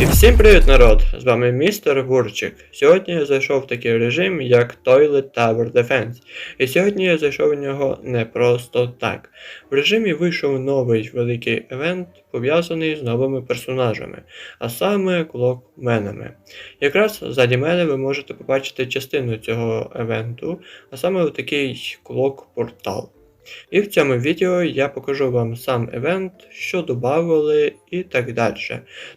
І всім привіт, народ! З вами містер Гурчик. Сьогодні я зайшов в такий режим, як Toilet Tower Defense. І сьогодні я зайшов в нього не просто так. В режимі вийшов новий великий евент, пов'язаний з новими персонажами, а саме клокменами. Якраз ззаді мене ви можете побачити частину цього евенту, а саме такий клок-портал. І в цьому відео я покажу вам сам евент, що додавали і так далі.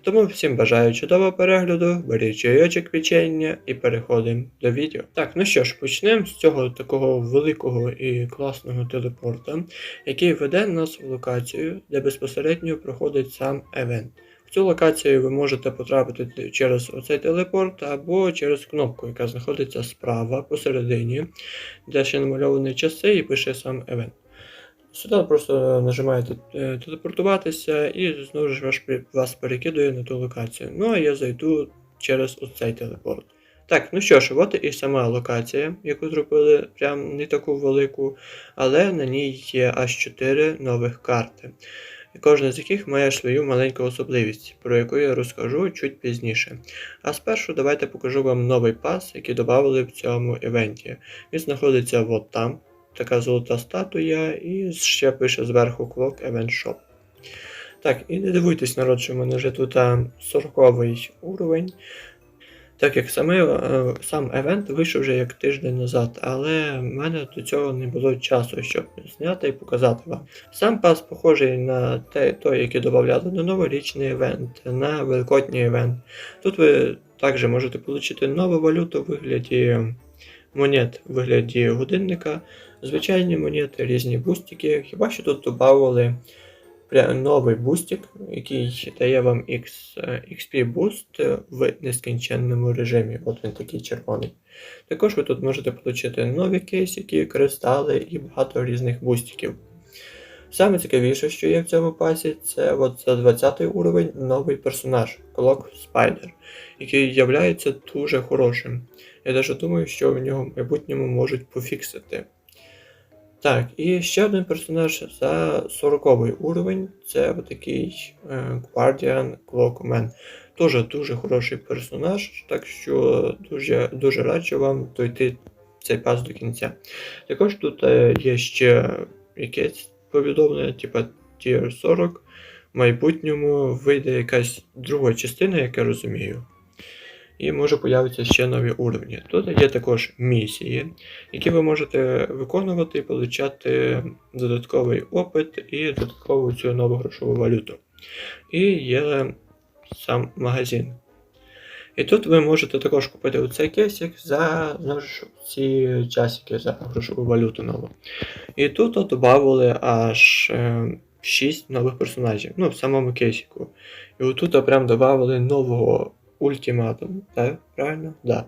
Тому всім бажаю чудового перегляду, беріть чайочок печення і переходимо до відео. Так, ну що ж, почнемо з цього такого великого і класного телепорта, який веде нас в локацію, де безпосередньо проходить сам евент. Цю локацію ви можете потрапити через оцей телепорт або через кнопку, яка знаходиться справа посередині, де ще намальовані часи і пише сам евент. Сюди просто нажимаєте е, телепортуватися і знову ж вас перекидує на ту локацію. Ну а я зайду через оцей телепорт. Так, ну що ж, от і сама локація, яку зробили прям не таку велику, але на ній є аж 4 нових карти. Кожна з яких має свою маленьку особливість, про яку я розкажу чуть пізніше. А спершу давайте покажу вам новий пас, який додали в цьому івенті. Він знаходиться от там, така золота статуя, і ще пише зверху Clock Event Shop. Так, і не дивуйтесь, народ, що в мене вже тут 40 уровень. Так як саме, е, сам евент вийшов вже як тиждень назад, але в мене до цього не було часу, щоб зняти і показати вам. Сам пас похожий на те, той, який додавали на новорічний івент, на великодній івент. Тут ви також можете отримати нову валюту в вигляді монет в вигляді годинника, звичайні монети, різні бустики. Хіба що тут додавали новий бустик, який дає вам X, е, XP Boost в нескінченному режимі. От він такий червоний. Також ви тут можете отримати нові кейсики, кристали і багато різних бустиків. Саме цікавіше, що є в цьому пасі, це от за 20 уровень новий персонаж Clock Spider, який є дуже хорошим. Я навіть думаю, що в нього в майбутньому можуть пофіксити. Так, і ще один персонаж за 40 уровень це такий е, Guardian Clockman. Теж дуже хороший персонаж, так що дуже, дуже раджу вам дойти цей пас до кінця. Також тут е, є ще якесь повідомлення, типа Tier 40. В майбутньому вийде якась друга частина, як я розумію. І може появитися ще нові уровні. Тут є також місії, які ви можете виконувати і отримати додатковий опит і додаткову цю нову грошову валюту. І є сам магазин. І тут ви можете також купити оцей кейсик за знову ці часики за грошову валюту нову. І тут от додали аж е, 6 нових персонажів, ну, в самому кейсику. І отут прям додали нового ультиматум, так, правильно? Да.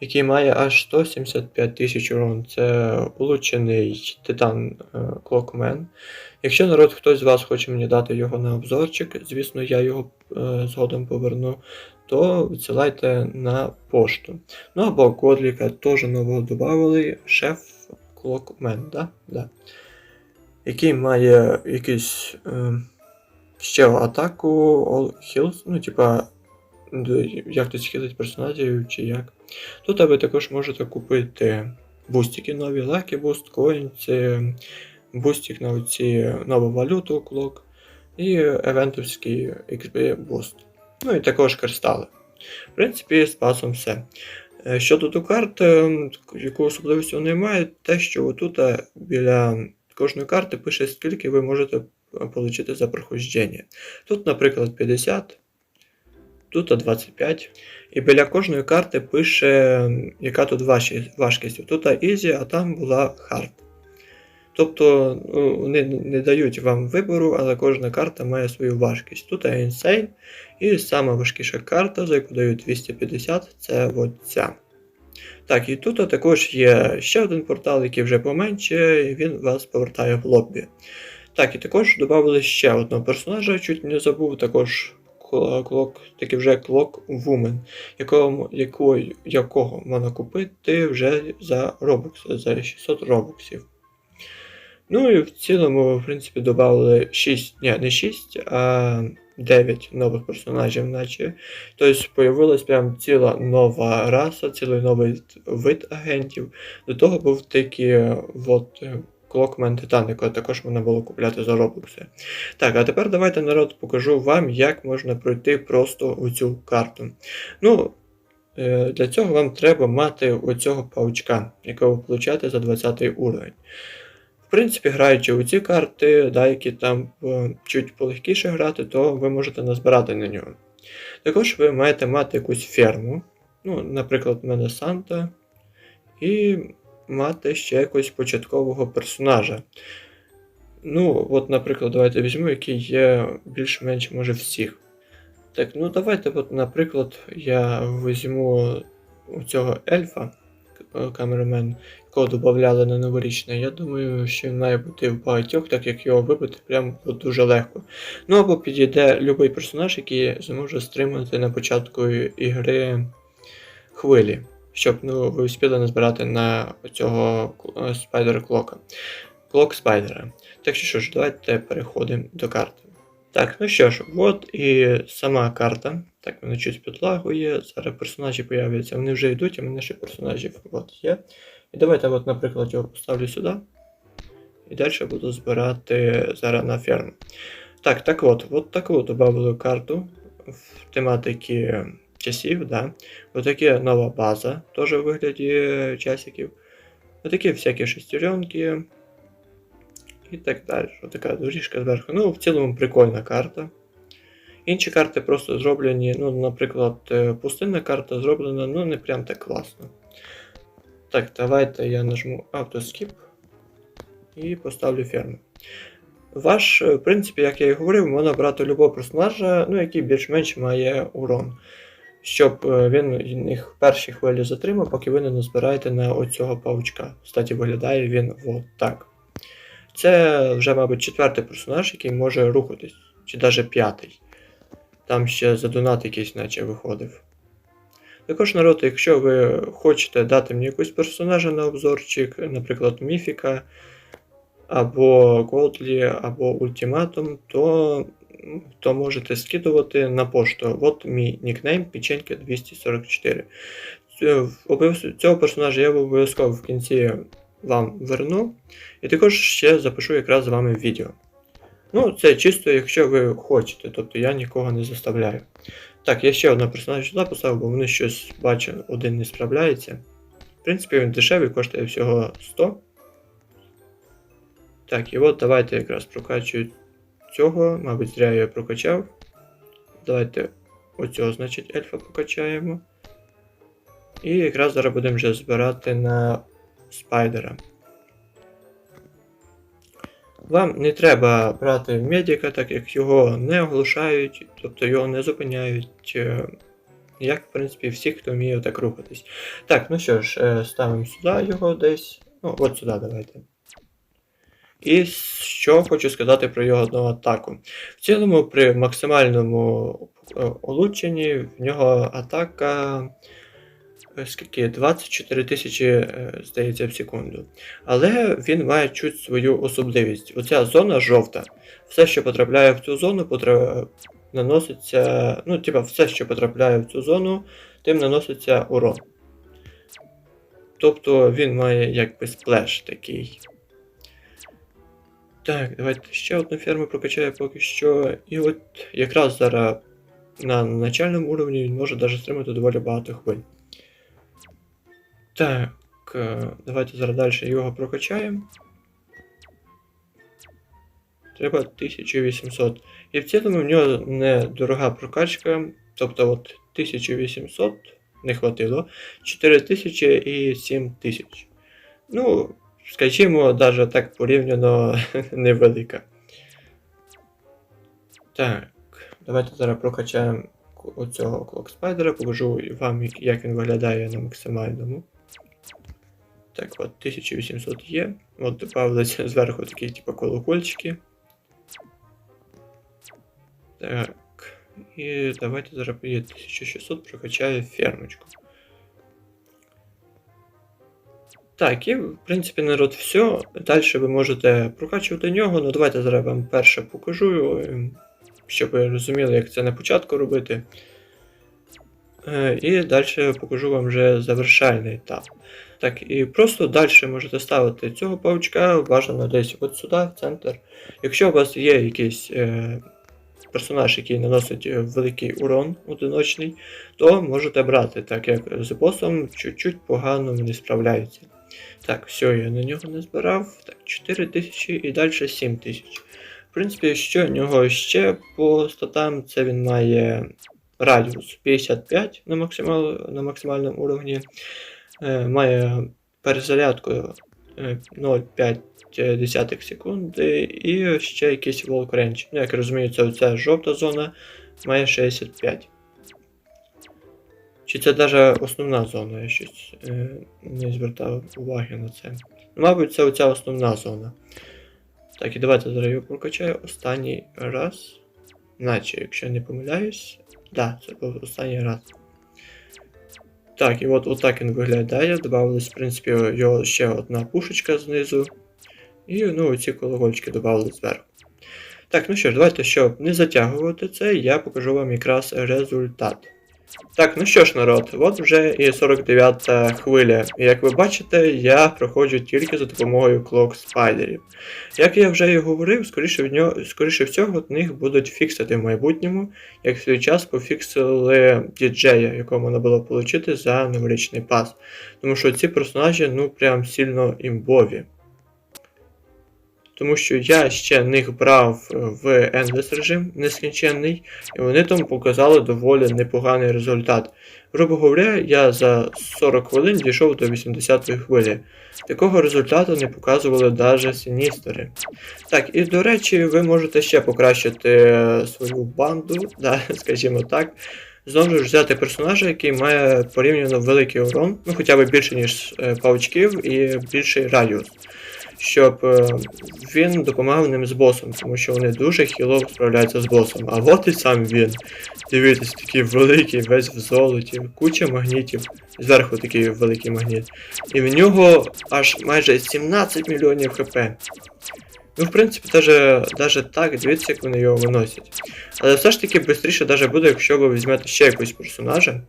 Який має аж 175 тисяч урон. Це улучшений титан Clockman. Якщо народ хтось з вас хоче мені дати його на обзорчик, звісно, я його е, згодом поверну, то відсилайте на пошту. Ну або Кодліка теж нового додали, шеф Clockman, да? Да. який має якийсь е, ще атаку All Heals, ну, типа, як тут хілить персонажів чи як. Тут ви також можете купити бустики нові, Lucky Boost, Coins, бустик на оці нову валюту, клок, і евентовський XP Boost. Ну і також кристали. В принципі, з пасом все. Е, Щодо до карт, е, яку особливість вони мають, те, що отут е, біля кожної карти пише, скільки ви можете отримати за прохождення. Тут, наприклад, 50, тут 25. І біля кожної карти пише, яка тут важкість. Тут Easy, а там була Hard. Тобто ну, вони не дають вам вибору, але кожна карта має свою важкість. Тут Insane, і сама важкіша карта, за яку дають 250, це ця. Так, і тут також є ще один портал, який вже поменше, і він вас повертає в лоббі. Так, і також додали ще одного персонажа, чуть не забув, також клок, такий вже Clock Woman, якого, якого, якого можна купити вже за Robux, за 600 робоксів. Ну і в цілому, в принципі, додали 6, ні, не 6, а 9 нових персонажів, наче. Тобто появилась прям ціла нова раса, цілий новий вид агентів. До того був такий от, е, Clockman Titan, якого також можна було купляти за Roblox. Так, а тепер давайте народ покажу вам, як можна пройти просто у цю карту. Ну, е, для цього вам треба мати оцього паучка, якого ви получаєте за 20 уровень. В принципі, граючи у ці карти, да, які там е, чуть полегкіше грати, то ви можете назбирати на нього. Також ви маєте мати якусь ферму. Ну, наприклад, в мене Санта. І мати ще якогось початкового персонажа. Ну, от, наприклад, давайте візьму, який є більш-менш може всіх. Так, ну давайте, от, наприклад, я візьму у цього ельфа, камерамен, якого додавали на новорічне. Я думаю, що він має бути в багатьох, так як його вибити прям от дуже легко. Ну або підійде будь-який персонаж, який зможе стримати на початку ігри хвилі, щоб ну, ви успіли назбирати на цього спайдера клока. Клок спайдера. Так що що ж, давайте переходимо до карти. Так, ну що ж, от і сама карта. Так, вона чуть підлагує. Зараз персонажі появляться. Вони вже йдуть, а мене ще персонажів от є. І давайте, от, наприклад, його поставлю сюди. І далі буду збирати зараз на ферму. Так, так от, от таку додали карту в тематики часів, да. Отакі нова база, теж у вигляді часиків. Отакі всякі шестеренки. І так далі. Отака доріжка зверху. Ну, в цілому прикольна карта. Інші карти просто зроблені, ну, наприклад, е, пустинна карта зроблена, ну, не прям так класно. Так, давайте я нажму автоскіп і поставлю ферму. Ваш, е, в принципі, як я і говорив, можна брати любого персонажа, ну, який більш-менш має урон. Щоб е, він їх в першій хвилі затримав, поки ви не назбираєте на оцього паучка. Кстати, виглядає він от так. Це вже, мабуть, четвертий персонаж, який може рухатись, чи навіть п'ятий. Там ще за донат якийсь наче виходив. Також, народ, якщо ви хочете дати мені якусь персонажа на обзорчик, наприклад, Міфіка, або Голдлі, або Ультиматум, то, то можете скидувати на пошту. От мій нікнейм печенька 244. Цю- обов'яз- Цього персонажа я обов'язково в кінці вам верну. І також ще запишу якраз з вами відео. Ну, це чисто, якщо ви хочете, тобто я нікого не заставляю. Так, я ще одного персонажа сюди поставив, бо вони щось бачу, один не справляється. В принципі, він дешевий, коштує всього 100. Так, і от давайте якраз прокачую цього, мабуть, зря я прокачав. Давайте оцього, значить, ельфа прокачаємо. І якраз зараз будемо вже збирати на спайдера. Вам не треба брати медика, так як його не оглушають, тобто його не зупиняють. е, Як, в принципі, всі, хто вміє так рухатись. Так, ну що ж, е, ставимо сюди його десь. Ну, от сюди давайте. І що хочу сказати про його одну атаку. В цілому, при максимальному е, улучшенні в нього атака. е, Скільки? 24 тисячі, е, здається, в секунду. Але він має чуть свою особливість. Оця зона жовта. Все, що потрапляє в цю зону, потра... наноситься. Ну, типа, все, що потрапляє в цю зону, тим наноситься урон. Тобто він має якби сплеш такий. Так, давайте ще одну ферму прокачаю поки що. І от якраз зараз на начальному уровні він може навіть стримати доволі багато хвиль. Так, е, давайте зараз далі його прокачаємо. Треба 1800. І в цілому в нього недорога прокачка. Тобто от 1800 не хватило. 4000 і 7000. Ну, скажімо, навіть так порівняно невелика. Так, давайте зараз прокачаємо оцього Клок Спайдера, покажу вам, як- він виглядає на максимальному. Так, от 1800 є. От добавилися зверху такі, типу, колокольчики. Так. І давайте зараз 1600 прокачає фермочку. Так, і в принципі, народ, все. Далі ви можете прокачувати нього. Ну давайте зараз вам перше покажу. ем, щоб ви розуміли, як це на початку робити. Е, І далі покажу вам вже завершальний етап. Так, і просто далі можете ставити цього павучка, бажано десь от сюди, в центр. Якщо у вас є якийсь е, персонаж, який наносить е, великий урон одиночний, то можете брати, так як з босом чуть-чуть погано не справляються. Так, все, я на нього не збирав. Так, 4000 і далі 7000. В принципі, що в нього ще по статам, це він має радіус 55 на, максимал, на максимальному уровні. Е, має перезарядку е, 0,5 секунди і ще якийсь волк. Ну, як я розумію, це оця жовта зона має 65. Чи це навіть основна зона, я щось е, не звертав уваги на це. Мабуть, це оця основна зона. Так, і давайте зараз його прокачаю останній раз. Наче, якщо я не помиляюсь. Да, це був останній раз. Так, і от отак він виглядає. Добавилась, в принципі, його ще одна пушечка знизу. І ну, ці колокольчики додали зверху. Так, ну що ж, давайте, щоб не затягувати це, я покажу вам якраз результат. Так, ну що ж, народ, от вже і 49-та хвиля. І як ви бачите, я проходжу тільки за допомогою клок спайдерів. Як я вже і говорив, скоріше, в нього, скоріше всього, них будуть фіксити в майбутньому, як в свій час пофіксили діджея, якого можна було отримати за новорічний пас. Тому що ці персонажі, ну, прям сильно імбові. Тому що я ще них брав в Endless режим нескінченний, і вони там показали доволі непоганий результат. Грубо говоря, я за 40 хвилин дійшов до 80-ї хвилі. Такого результату не показували навіть сіністери. Так, і до речі, ви можете ще покращити свою банду, да, скажімо так. Знову ж взяти персонажа, який має порівняно великий урон, ну хоча б більше, ніж е, павучків, і більший радіус щоб е, він допомагав ним з босом, тому що вони дуже хілово справляються з босом. А от і сам він. Дивіться, такий великий, весь в золоті, куча магнітів. Зверху такий великий магніт. І в нього аж майже 17 мільйонів хп. Ну, в принципі, даже так, дивіться, як вони його виносять. Але все ж таки швидше буде, якщо ви візьмете ще якогось персонажа.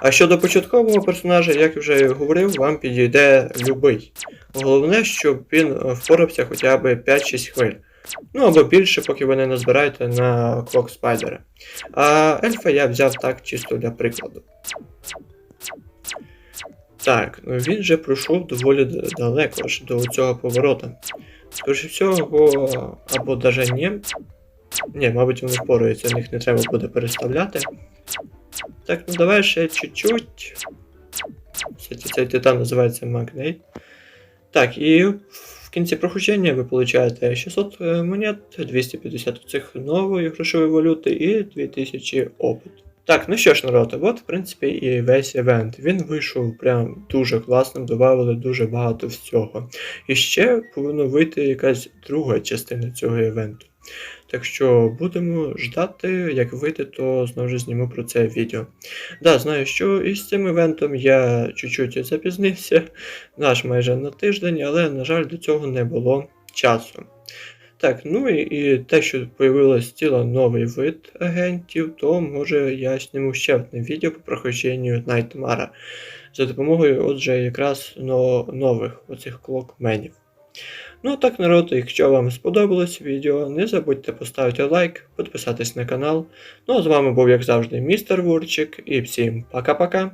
А щодо початкового персонажа, як вже говорив, вам підійде любий. Головне, щоб він впорався хоча б 5-6 хвиль. Ну або більше, поки ви не назбираєте на клок спайдера. А ельфа я взяв так чисто для прикладу. Так, ну він вже пройшов доволі далеко аж до цього поворота. Скоріше всього, або навіть ні. Ні, мабуть, вони впораються, них не треба буде переставляти. Так, ну давай ще чуть-чуть. Кстати, цей титан називається Магнейт. Так, і в кінці проходження ви получаєте 600 монет, 250 цих нової грошової валюти і 2000 опиту. Так, ну що ж, народ, от, в принципі, і весь івент. Він вийшов прям дуже класним, додали дуже багато всього. І ще повинна вийти якась друга частина цього івенту. Так що будемо ждати, як вийде, то знову ж зніму про це відео. Да, знаю, що із цим івентом я чуть-чуть запізнився, наш майже на тиждень, але, на жаль, до цього не було часу. Так, ну і, і те, що появилось ціла новий вид агентів, то може я зніму ще одне відео по проходженню Найтмара за допомогою отже якраз но, нових оцих клокменів. Ну а так, народ, якщо вам сподобалось відео, не забудьте поставити лайк, підписатись на канал. Ну а з вами був, як завжди, містер Вурчик, і всім пока-пока.